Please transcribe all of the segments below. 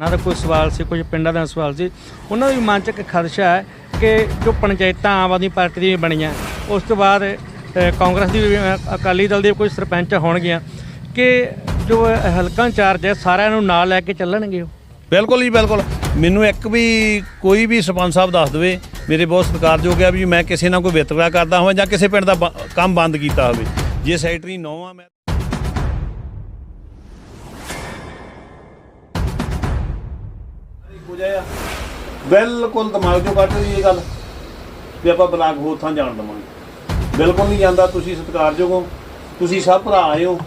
ਨਾ ਤਾਂ ਕੋਈ ਸਵਾਲ ਸੀ, ਕੁਝ ਪਿੰਡਾਂ ਦਾ ਸਵਾਲ ਸੀ। ਉਹਨਾਂ ਦੇ ਮਨ 'ਚ ਇੱਕ ਖਦਸ਼ਾ ਹੈ ਕਿ ਜੋ ਪੰਚਾਇਤਾਂ ਆਮ ਆਦਮੀ ਪਾਰਟੀ ਦੀਆਂ ਬਣੀਆਂ, ਉਸ ਤੋਂ ਬਾਅਦ ਕਾਂਗਰਸ ਦੀ ਅਕਾਲੀ ਦਲ ਦੇ ਕੋਈ ਸਰਪੰਚ ਹੋਣਗੀਆਂ ਕਿ ਜੋ ਹਲਕਾ ਇੰਚਾਰਜ ਹੈ, ਸਾਰਿਆਂ ਨੂੰ ਨਾਲ ਲੈ ਕੇ ਚੱਲਣਗੇ ਉਹ? ਬਿਲਕੁਲ ਜੀ, ਬਿਲਕੁਲ। ਮੈਨੂੰ ਇੱਕ ਵੀ ਕੋਈ ਵੀ ਸਰਪੰਚ ਸਾਹਿਬ ਦੱਸ ਦੇਵੇ, ਮੇਰੇ ਬਹੁਤ ਸਤਿਕਾਰਯੋਗ ਹੈ ਵੀ ਮੈਂ ਕਿਸੇ ਨਾਲ ਕੋਈ ਵਿਤਕਰਾ ਕਰਦਾ ਹੋਵਾਂ ਜਾਂ ਕਿਸੇ ਪਿੰਡ ਦਾ ਬ- ਕੰਮ ਬੰਦ ਕੀਤਾ ਹੋਵੇ। ਜੇ ਸੈਕਟਰੀ ਆ। ਮੈਂ ਬਿਲਕੁਲ ਦਿਮਾਗ ਚੋਂ ਕੱਢ ਲਈ ਇਹ ਗੱਲ ਵੀ ਆਪਾਂ ਬਲਾਕ ਹੋਰ ਥਾਂ ਜਾਣ ਦਵਾਂਗੇ। ਬਿਲਕੁਲ ਨਹੀਂ ਜਾਂਦਾ ਤੁਸੀਂ ਸਤਿਕਾਰਯੋਗ ਹੋ ਤੁਸੀਂ ਸਭ ਭਰਾ ਆਏ ਹੋ।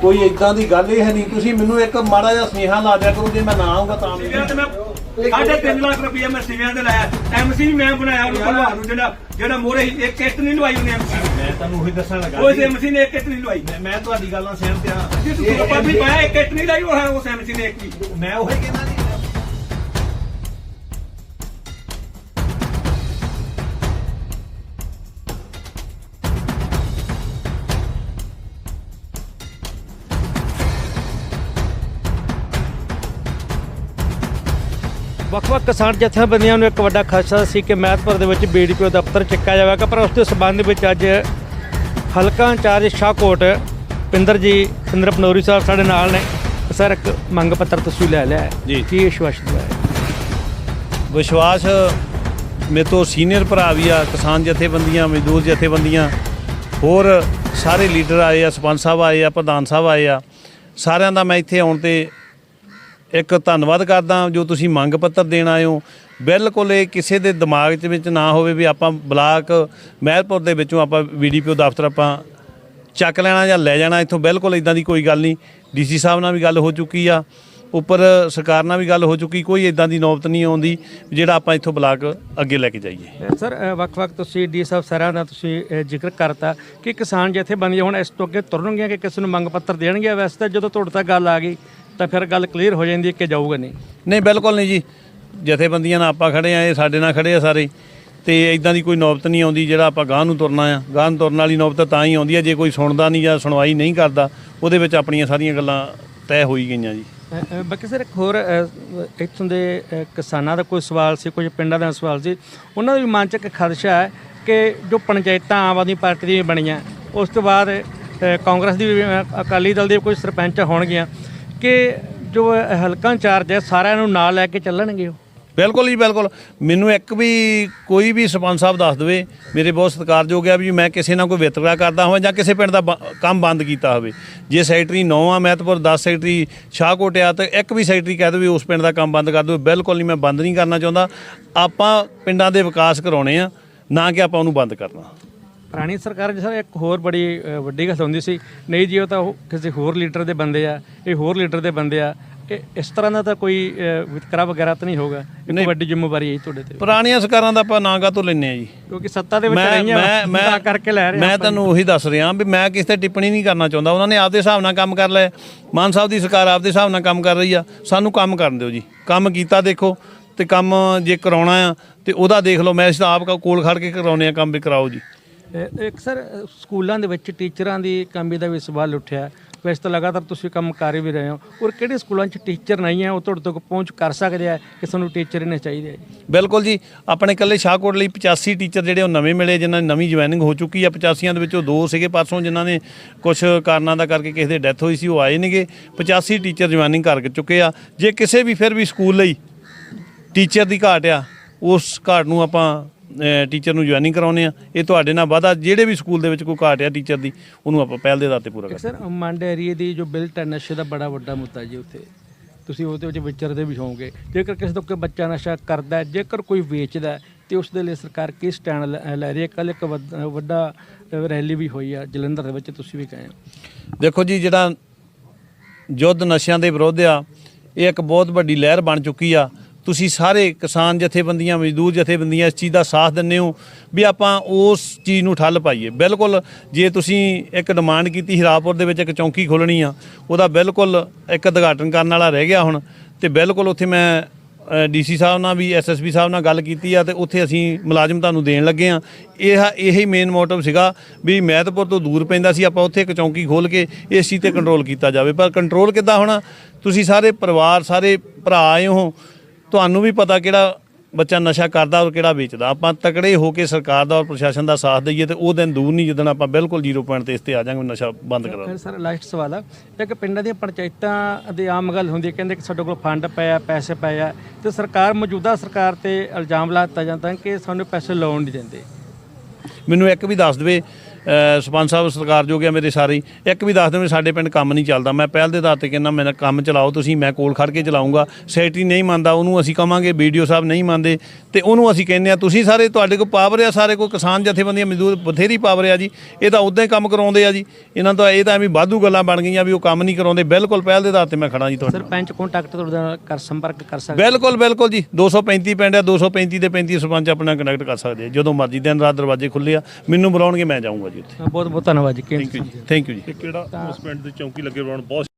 ਕੋਈ ਇਦਾਂ ਦੀ ਗੱਲ ਇਹ ਹੈ ਨਹੀਂ ਤੁਸੀਂ ਮੈਨੂੰ ਇੱਕ ਮਾੜਾ ਜਿਹਾ ਸੁਨੇਹਾ ਲਾ ਦਿਆ ਕਰੋ ਜੇ ਮੈਂ ਨਾ ਆਉਂਗਾ ਤਾਂ ਵੀ ਸਾਢੇ ਤਿੰਨ ਲੱਖ ਰੁਪਏ ਮੈਂ ਸਿਵਿਆਂ ਤੇ ਲਾਇਆ। ਐਮਸੀ ਵੀ ਮੈਂ ਬਣਾਇਆ ਉਹਨੂੰ ਭਲਵਾਨ ਨੂੰ ਜਿਹੜਾ ਜਿਹੜਾ ਮੋਰੇ ਇੱਕ ਕਿਸ਼ਤ ਨਹੀਂ ਲਵਾਈ ਉਹਨੇ ਐਮਸੀ ਮੈਂ ਤੁਹਾਨੂੰ ਉਹੀ ਦੱਸਣ ਲੱਗਾ ਉਹ। ਐਮਸੀ ਨੇ ਇੱਕ ਕਿਸ਼ਤ ਨਹੀਂ ਲਵਾਈ। ਮੈਂ- ਤੁਹਾਡੀ ਗੱਲ ਨਾਲ ਸਹਿਮਤ ਹਾਂ। ਜੇ ਤੁਸੀਂ ਪਾਇਆ ਇੱਕ ਕਿਸ਼ਤ ਨਹੀਂ ਲਾਈ ਉਹ ਹੈ ਉਸ ਐਮਸੀ ਨੇ ਇੱਕ ਵੀ ਮੈਂ ਉਹੀ ਕਹਿੰਦਾ ਵੱਖ-ਵੱਖ ਕਿਸਾਨ ਜਥੇਬੰਦੀਆਂ ਨੂੰ ਇੱਕ ਵੱਡਾ ਖਦਸ਼ਾ ਸੀ ਕਿ ਮਹਿਤਪੁਰ ਦੇ ਵਿੱਚ ਬੀਡੀਪੀਓ ਦਫ਼ਤਰ ਚੱਕਾ ਜਾਵੇਗਾ ਪਰ ਉਸ ਦੇ ਸਬੰਧ ਵਿੱਚ ਅੱਜ ਹਲਕਾ ਇੰਚਾਰਜ ਸ਼ਾਹਕੋਟ ਪਿੰਦਰ ਜੀ ਪਿੰਦਰ ਪਨੋਰੀ ਸਾਹਿਬ ਸਾਡੇ ਨਾਲ ਨੇ। ਸਰ ਇੱਕ ਮੰਗ ਪੱਤਰ ਤੁਸੀਂ ਲੈ ਲਿਆ ਜੀ। ਕੀ ਵਿਸ਼ਵਾਸ ਦਵਾਇਆ? ਵਿਸ਼ਵਾਸ ਮੇਰੇ ਤੋਂ ਸੀਨੀਅਰ ਭਰਾ ਵੀ ਆ ਕਿਸਾਨ ਜਥੇਬੰਦੀਆਂ ਮਜ਼ਦੂਰ ਜਥੇਬੰਦੀਆਂ ਹੋਰ ਸਾਰੇ ਲੀਡਰ ਆਏ ਆ ਸਰਪੰਚ ਸਾਹਿਬ ਆਏ ਆ ਪ੍ਰਧਾਨ ਸਾਹਿਬ ਆਏ ਆ। ਸਾਰਿਆਂ ਦਾ ਮੈਂ ਇੱਥੇ ਆਉਣ ਤੇ ਇੱਕ ਧੰਨਵਾਦ ਕਰਦਾ ਜੋ ਤੁਸੀਂ ਮੰਗ ਪੱਤਰ ਦੇਣ ਆਏ ਹੋ। ਬਿਲਕੁਲ ਇਹ ਕਿਸੇ ਦੇ ਦਿਮਾਗ 'ਚ ਵਿੱਚ ਨਾ ਹੋਵੇ ਵੀ ਆਪਾਂ ਬਲਾਕ ਮਹਿਲਪੁਰ ਦੇ ਵਿੱਚੋਂ ਆਪਾਂ ਵੀਡੀਪੀਓ ਦਫ਼ਤਰ ਆਪਾਂ ਚੱਕ ਲੈਣਾ ਜਾਂ ਲੈ ਜਾਣਾ, ਇੱਥੋਂ ਬਿਲਕੁਲ ਇਦਾਂ ਦੀ ਕੋਈ ਗੱਲ ਨਹੀਂ। ਡੀਸੀ ਸਾਹਿਬ ਨਾਲ ਵੀ ਗੱਲ ਹੋ ਚੁੱਕੀ ਆ, ਉੱਪਰ ਸਰਕਾਰ ਨਾਲ ਵੀ ਗੱਲ ਹੋ ਚੁੱਕੀ, ਕੋਈ ਇਦਾਂ ਦੀ ਨੌਬਤ ਨਹੀਂ ਆਉਂਦੀ ਜਿਹੜਾ ਆਪਾਂ ਇੱਥੋਂ ਬਲਾਕ ਅੱਗੇ ਲੈ ਕੇ ਜਾਈਏ। ਸਰ ਵੱਖ-ਵੱਖ ਤੁਸੀਂ ਡੀ ਸਾਹਿਬ ਸਾਰਿਆਂ ਦਾ ਤੁਸੀਂ ਜ਼ਿਕਰ ਕਰਤਾ ਕਿ ਕਿਸਾਨ ਜਥੇਬੰਦੀਆਂ ਹੁਣ ਇਸ ਤੋਂ ਅੱਗੇ ਤੁਰਨਗੀਆਂ ਕਿ ਕਿਸੇ ਨੂੰ ਮੰਗ ਪੱਤਰ ਦੇਣਗੇ ਵੈਸੇ ਤਾਂ ਜਦੋਂ ਤੁਹਾਡੇ ਤੱਕ ਗੱਲ ਆ ਗਈ ਤਾਂ ਫਿਰ ਗੱਲ ਕਲੀਅਰ ਹੋ ਜਾਂਦੀ ਹੈ ਕਿ ਜਾਊਗਾ ਨਹੀਂ। ਨਹੀਂ ਬਿਲਕੁਲ ਨਹੀਂ ਜੀ। ਜਥੇਬੰਦੀਆਂ ਨਾਲ ਆਪਾਂ ਖੜੇ ਆ ਇਹ ਸਾਡੇ ਨਾਲ ਖੜੇ ਆ ਸਾਰੇ। ਤੇ ਇਦਾਂ ਦੀ ਕੋਈ ਨੌਬਤ ਨਹੀਂ ਆਉਂਦੀ ਜਿਹੜਾ ਆਪਾਂ ਗਾਂ ਨੂੰ ਤੁਰਨਾ ਆ। ਗਾਂ ਨੂੰ ਤੁਰਨ ਵਾਲੀ ਨੌਬਤ ਤਾਂ ਹੀ ਆਉਂਦੀ ਆ ਜੇ ਕੋਈ ਸੁਣਦਾ ਨਹੀਂ ਜਾਂ ਸੁਣਵਾਈ ਨਹੀਂ ਕਰਦਾ ਉਹਦੇ ਵਿੱਚ ਆਪਣੀਆਂ ਸਾਰੀਆਂ ਗੱਲਾਂ ਤੈਅ ਹੋਈ ਗਈਆਂ ਜੀ। ਬਾਕੀ ਸਰ ਇੱਕ ਹੋਰ ਇੱਥੋਂ ਦੇ ਕਿਸਾਨਾਂ ਦਾ ਕੋਈ ਸਵਾਲ ਸੀ ਕੁਝ ਪਿੰਡਾਂ ਦਾ ਸਵਾਲ ਸੀ। ਉਹਨਾਂ ਦਾ ਵੀ ਮਨ 'ਚ ਇੱਕ ਖਦਸ਼ਾ ਹੈ ਕਿ ਜੋ ਪੰਚਾਇਤਾਂ ਆਮ ਆਦਮੀ ਪਾਰਟੀ ਦੀਆਂ ਬਣੀਆਂ ਉਸ ਤੋਂ ਬਾਅਦ ਕਾਂਗਰਸ ਦੀ ਅਕਾਲੀ ਦਲ ਦੇ ਕੋਈ ਸਰਪੰਚ ਹੋਣਗੀਆਂ। ਕਿ ਜੋ ਹਲਕਾ ਇੰਚਾਰਜ ਹੈ, ਸਾਰਿਆਂ ਨੂੰ ਨਾਲ ਲੈ ਕੇ ਚੱਲਣਗੇ ਉਹ? ਬਿਲਕੁਲ ਜੀ, ਬਿਲਕੁਲ। ਮੈਨੂੰ ਇੱਕ ਵੀ ਕੋਈ ਵੀ ਸਰਪੰਚ ਸਾਹਿਬ ਦੱਸ ਦੇਵੇ, ਮੇਰੇ ਬਹੁਤ ਸਤਿਕਾਰਯੋਗ ਹੈ ਵੀ ਮੈਂ ਕਿਸੇ ਨਾਲ ਕੋਈ ਵਿਤਕਰਾ ਕਰਦਾ ਹੋਵਾਂ ਜਾਂ ਕਿਸੇ ਪਿੰਡ ਦਾ ਬ- ਕੰਮ ਬੰਦ ਕੀਤਾ ਹੋਵੇ। ਜੇ ਸੈਕਟਰੀ ਨੌ ਆ, ਮਹਿਤਪੁਰ 10 ਸੈਕਟਰੀ ਸ਼ਾਹਕੋਟ ਆ, ਤਾਂ ਇੱਕ ਵੀ ਸੈਕਟਰੀ ਕਹਿ ਦੇਵੇ ਉਸ ਪਿੰਡ ਦਾ ਕੰਮ ਬੰਦ ਕਰ ਦਿਓ ਬਿਲਕੁਲ ਨਹੀਂ, ਮੈਂ ਬੰਦ ਨਹੀਂ ਕਰਨਾ ਚਾਹੁੰਦਾ। ਆਪਾਂ ਪਿੰਡਾਂ ਦੇ ਵਿਕਾਸ ਕਰਾਉਣੇ ਆ, ਨਾ ਕਿ ਆਪਾਂ ਉਹਨੂੰ ਬੰਦ ਕਰਨਾ। ਪੁਰਾਣੀ ਸਰਕਾਰ 'ਚ ਸਰ ਇੱਕ ਹੋਰ ਬੜੀ ਅ, ਵੱਡੀ ਗੱਲ ਹੁੰਦੀ ਸੀ ਨਹੀਂ ਜੀ ਉਹ ਤਾਂ ਉਹ ਕਿਸੇ ਹੋਰ ਲੀਡਰ ਦੇ ਬੰਦੇ ਆ ਇਹ ਹੋਰ ਲੀਡਰ ਦੇ ਬੰਦੇ ਆ ਇਹ ਇਸ ਤਰ੍ਹਾਂ ਦਾ ਤਾਂ ਕੋਈ ਅ, ਵਿਤਕਰਾ ਵਗੈਰਾ ਤਾਂ ਨਹੀਂ ਹੋਗਾ ਇਹ ਵੱਡੀ ਜ਼ਿੰਮੇਵਾਰੀ ਹੈ ਜੀ ਤੁਹਾਡੇ ਤੇ। ਪੁਰਾਣੀਆਂ ਸਰਕਾਰਾਂ ਦਾ ਆਪਾਂ ਨਾਂ ਕਾਹਤੋਂ ਲੈਨੇ ਆ ਜੀ। ਕਿਉਂਕਿ ਸੱਤਾ ਦੇ ਵਿੱਚ ਮੈਂ ਰਹੀਆਂ ਮੈਂ ਤਾਂ ਮੈਂ ਕਰਕੇ ਲੈ ਰਹੇ ਮੈਂ ਤੁਹਾਨੂੰ ਉਹੀ ਦੱਸ ਰਿਹਾ ਵੀ ਮੈਂ ਕਿਸੇ ਤੇ ਟਿੱਪਣੀ ਨਹੀਂ ਕਰਨਾ ਚਾਹੁੰਦਾ। ਉਹਨਾਂ ਨੇ ਆਪਦੇ ਹਿਸਾਬ ਨਾਲ ਕੰਮ ਕਰ ਲਿਆ ਮਾਨ ਸਾਹਿਬ ਦੀ ਸਰਕਾਰ ਆਪਦੇ ਹਿਸਾਬ ਨਾਲ ਕੰਮ ਕਰ ਰਹੀ ਆ। ਸਾਨੂੰ ਕੰਮ ਕਰਨ ਦਿਓ ਜੀ। ਕੰਮ ਕੀਤਾ ਦੇਖੋ ਤੇ ਕੰਮ ਜੇ ਕਰਾਉਣਾ ਆ ਤੇ ਉਹਦਾ ਦੇਖ ਲਓ। ਮੈਂ ਇਸ ਆਪ ਕੋਲ ਖੜ ਕੇ ਕਰਾਉਨੇ ਆ ਕੰਮ ਵੀ ਕਰਾਓ ਜੀ। ਇੱਕ ਸਰ ਸਕੂਲਾਂ ਦੇ ਵਿੱਚ ਟੀਚਰਾਂ ਦੀ ਕਮੀ ਦਾ ਵੀ ਸਵਾਲ ਉੱਠਿਆ। ਵੈਸੇ ਤਾਂ ਲਗਾਤਾਰ ਤੁਸੀਂ ਕੰਮ ਕਰ ਹੀ ਵੀ ਰਹੇ ਹੋ। ਔਰ ਕਿਹੜੇ ਸਕੂਲਾਂ 'ਚ ਟੀਚਰ ਨਹੀਂ ਹੈ, ਉਹ ਤੁਹਾਡੇ ਤੱਕ ਪਹੁੰਚ ਕਰ ਸਕਦੇ ਆ ਕਿ ਸਾਨੂੰ ਟੀਚਰ ਇਹਨੇ ਚਾਹੀਦੇ ਆ ਬਿਲਕੁਲ ਜੀ। ਆਪਣੇ ਇਕੱਲੇ ਸ਼ਾਹਕੋਟ ਲਈ 85 ਟੀਚਰ ਜਿਹੜੇ ਉਹ ਨਵੇਂ ਮਿਲੇ, ਜਿਨ੍ਹਾਂ ਦੀ ਨਵੀਂ ਜੁਆਇਨਿੰਗ ਹੋ ਚੁੱਕੀ ਆ 85ਾਂ ਦੇ ਵਿੱਚੋਂ ਦੋ ਸੀਗੇ ਪਰਸੋਂ ਜਿਨ੍ਹਾਂ ਨੇ ਕੁਝ ਕਾਰਨਾਂ ਦਾ ਕਰਕੇ ਕਿਸੇ ਦੇ ਡੈਥ ਹੋਈ ਸੀ, ਉਹ ਆਏ ਨੇਗੇ। 85 ਟੀਚਰ ਜੁਆਇਨਿੰਗ ਕਰ ਚੁੱਕੇ ਆ। ਜੇ ਕਿਸੇ ਵੀ ਫਿਰ ਵੀ ਸਕੂਲ ਲਈ ਟੀਚਰ ਦੀ ਘਾਟ ਆ, ਉਸ ਘਾਟ ਨੂੰ ਆਪਾਂ ਟੀਚਰ ਨੂੰ ਜੁਆਇਨਿੰਗ ਕਰਾਉਨੇ ਆ ਇਹ ਤੁਹਾਡੇ ਨਾਲ ਵਾਦਾ ਜਿਹੜੇ ਵੀ ਸਕੂਲ ਦੇ ਵਿੱਚ ਕੋਈ ਘਾਟ ਆ ਟੀਚਰ ਦੀ ਉਹਨੂੰ ਆਪਾਂ ਪਹਿਲ ਦੇ ਆਧਾਰ ਤੇ ਪੂਰਾ ਕਰਾਂਗੇ ਸਰ ਮੰਡ ਏਰੀਏ ਦੀ ਜੋ ਬਿਲਟ ਹੈ ਨਸ਼ੇ ਦਾ ਬੜਾ ਵੱਡਾ ਮੁੱਦਾ ਜੀ ਉੱਥੇ। ਤੁਸੀਂ ਉਹਦੇ ਵਿੱਚ ਵਿਚਰਦੇ ਵੀ ਹੋਵੋਗੇ। ਜੇਕਰ ਕਿਸੇ ਤੋਂ ਕੋਈ ਬੱਚਾ ਨਸ਼ਾ ਕਰਦਾ ਜੇਕਰ ਕੋਈ ਵੇਚਦਾ ਤੇ ਉਸ ਦੇ ਲਈ ਸਰਕਾਰ ਕੀ ਸਟੈਂਡ ਲੈ ਰਹੀ ਹੈ? ਕੱਲ ਇੱਕ ਵੱਡ- ਰੈਲੀ ਵੀ ਹੋਈ ਆ ਜਲੰਧਰ ਦੇ ਵਿੱਚ ਤੁਸੀਂ ਵੀ ਗਏ ਹੋ। ਦੇਖੋ ਜੀ ਜਿਹੜਾ ਯੁੱਧ ਨਸ਼ਿਆਂ ਦੇ ਵਿਰੁੱਧ ਆ ਇਹ ਇੱਕ ਬਹੁਤ ਵੱਡੀ ਲਹਿਰ ਬਣ ਚੁੱਕੀ ਆ। ਤੁਸੀਂ ਸਾਰੇ ਕਿਸਾਨ ਜਥੇਬੰਦੀਆਂ, ਮਜ਼ਦੂਰ ਜਥੇਬੰਦੀਆਂ ਇਸ ਚੀਜ਼ ਦਾ ਸਾਥ ਦਿੰਦੇ ਹੋ ਵੀ ਆਪਾਂ ਉਸ ਚੀਜ਼ ਨੂੰ ਠੱਲ ਪਾਈਏ। ਬਿਲਕੁਲ ਜੇ ਤੁਸੀਂ ਇੱਕ ਡਿਮਾਂਡ ਕੀਤੀ ਹਿਰਾਪੁਰ ਦੇ ਵਿੱਚ ਇੱਕ ਚੌਂਕੀ ਖੋਲਣੀ ਆ, ਉਹਦਾ ਬਿਲਕੁਲ ਇੱਕ ਉਦਘਾਟਨ ਕਰਨ ਵਾਲਾ ਰਹਿ ਗਿਆ ਹੁਣ ਤੇ ਬਿਲਕੁਲ ਉੱਥੇ ਮੈਂ ਡੀਸੀ ਸਾਹਿਬ ਨਾਲ ਵੀ ਐਸਐਸਪੀ ਸਾਹਿਬ ਨਾਲ ਗੱਲ ਕੀਤੀ ਆ ਤੇ ਉੱਥੇ ਅਸੀਂ ਮੁਲਾਜ਼ਮ ਤੁਹਾਨੂੰ ਦੇਣ ਲੱਗੇ ਆ। ਇਹ ਇਹੀ ਮੇਨ ਮੋਟਿਵ ਸੀਗਾ ਵੀ ਮਹਿਤਪੁਰ ਤੋਂ ਦੂਰ ਪੈਂਦਾ ਸੀ, ਆਪਾਂ ਉੱਥੇ ਇੱਕ ਚੌਂਕੀ ਖੋਲ ਕੇ ਇਸ ਚੀਜ਼ ਤੇ ਕੰਟਰੋਲ ਕੀਤਾ ਜਾਵੇ। ਪਰ ਕੰਟਰੋਲ ਕਿੱਦਾਂ ਹੋਣਾ? ਤੁਸੀਂ ਸਾਰੇ ਪਰਿਵਾਰ, ਸਾਰੇ ਭਰਾ ਆਏ ਹੋ ਤੁਹਾਨੂੰ ਵੀ ਪਤਾ ਕਿਹੜਾ ਬੱਚਾ ਨਸ਼ਾ ਕਰਦਾ ਔਰ ਕਿਹੜਾ ਵੇਚਦਾ। ਆਪਾਂ ਤਕੜੇ ਹੋ ਕੇ ਸਰਕਾਰ ਦਾ ਔਰ ਪ੍ਰਸ਼ਾਸਨ ਦਾ ਸਾਥ ਦਈਏ ਤੇ ਉਹ ਦਿਨ ਦੂਰ ਨਹੀਂ ਜਦੋਂ ਆਪਾਂ ਬਿਲਕੁਲ ਜ਼ੀਰੋ ਪੁਆਇੰਟ ਤੇ ਇਸ ਤੇ ਆ ਜਾਾਂਗੇ ਨਸ਼ਾ ਬੰਦ ਕਰਾ ਸਰ ਲਾਸਟ ਸਵਾਲ ਆ। ਇੱਕ ਪਿੰਡਾਂ ਦੀਆਂ ਪੰਚਾਇਤਾਂ ਦੀ ਆਮ ਗੱਲ ਹੁੰਦੀ ਹੈ ਕਹਿੰਦੇ ਕਿ ਸਾਡੇ ਕੋਲ ਫੰਡ ਪਏ ਆ ਪੈਸੇ ਪਏ ਆ ਤੇ ਸਰਕਾਰ ਮੌਜੂਦਾ ਸਰਕਾਰ ਤੇ ਇਲਜ਼ਾਮ ਲਾਤਾ ਜਾਂਦਾ ਕਿ ਸਾਨੂੰ ਪੈਸੇ ਲਾਉਣ ਨਹੀਂ ਦਿੰਦੇ। ਮੈਨੂੰ ਇੱਕ ਵੀ ਦੱਸ ਦੇਵੇ ਸਰਪੰਚ ਸਾਹਿਬ ਸਰਕਾਰ ਜੋ ਗਿਆ ਮੇਰੇ ਸਾਰੇ। ਇੱਕ ਵੀ ਦੱਸ ਦੇਵੇ ਸਾਡੇ ਪਿੰਡ ਕੰਮ ਨਹੀਂ ਚੱਲਦਾ। ਮੈਂ ਪਹਿਲ ਦੇ ਆਧਾਰ ਤੇ ਕਹਿੰਦਾ ਮੇਰਾ ਕੰਮ ਚਲਾਓ ਤੁਸੀਂ ਮੈਂ ਕੋਲ ਖੜ ਕੇ ਚਲਾਉਂਗਾ। ਸੈਕਟਰੀ ਨਹੀਂ ਮੰਨਦਾ ਉਹਨੂੰ ਅਸੀਂ ਕਵਾਂਗੇ ਵੀਡੀਓ ਸਾਹਿਬ ਨਹੀਂ ਮੰਨਦੇ। ਤੇ ਉਹਨੂੰ ਅਸੀਂ ਕਹਿੰਦੇ ਆ ਤੁਸੀਂ ਸਾਰੇ ਤੁਹਾਡੇ ਕੋਲ ਪਾਵਰ ਆ ਸਾਰੇ ਕੋਈ ਕਿਸਾਨ ਜਥੇਬੰਦੀਆਂ ਮਜ਼ਦੂਰ ਬਥੇਰੀ ਪਾਵਰ ਆ ਜੀ। ਇਹ ਤਾਂ ਉਦਾਂ ਹੀ ਕੰਮ ਕਰਾਉਂਦੇ ਆ ਜੀ। ਇਹਨਾਂ ਤੋਂ ਇਹ ਤਾਂ ਐਵੇਂ ਵਾਧੂ ਗੱਲਾਂ ਬਣ ਗਈਆਂ ਵੀ ਉਹ ਕੰਮ ਨਹੀਂ ਕਰਾਉਂਦੇ। ਬਿਲਕੁਲ ਪਹਿਲ ਦੇ ਆਧਾਰ ਤੇ ਮੈਂ ਖੜਾ ਜੀ ਤੁਹਾਡੇ। ਸਰਪੰਚ ਕੰਟੈਕਟ ਤੁਹਾਡੇ ਨਾਲ ਕਰ ਸੰਪਰਕ ਕਰ ਸਕਦੇ। ਬਿਲਕੁਲ ਬਿਲਕੁਲ ਜੀ। 235 ਪਿੰਡ ਆ 235 ਦੇ 35 ਸਰਪੰਚ ਆਪਣਾ ਕਨੈਕਟ ਕਰ ਸਕਦੇ ਜਦੋਂ ਮਰਜ਼ੀ ਦਿਨ ਰਾਤ ਦਰਵਾਜ਼ੇ ਖੁੱਲੇ ਆ। ਮੈਨੂੰ ਬੁਲਾਉਣਗੇ ਮੈਂ ਜਾਊਂਗਾ ਜੀ ਉੱਥੇ। ਬਹੁਤ ਬਹੁਤ ਧੰਨਵਾਦ ਜੀ। ਥੈਂਕ ਯੂ ਜੀ। ਥੈਂਕ ਯੂ ਜੀ। ਕਿਹੜਾ ਉਸ ਪਿੰਡ ਦੀ ਚੌਂਕੀ ਲੱਗੇ ਬਣਾਉਣ? ਬਹੁਤ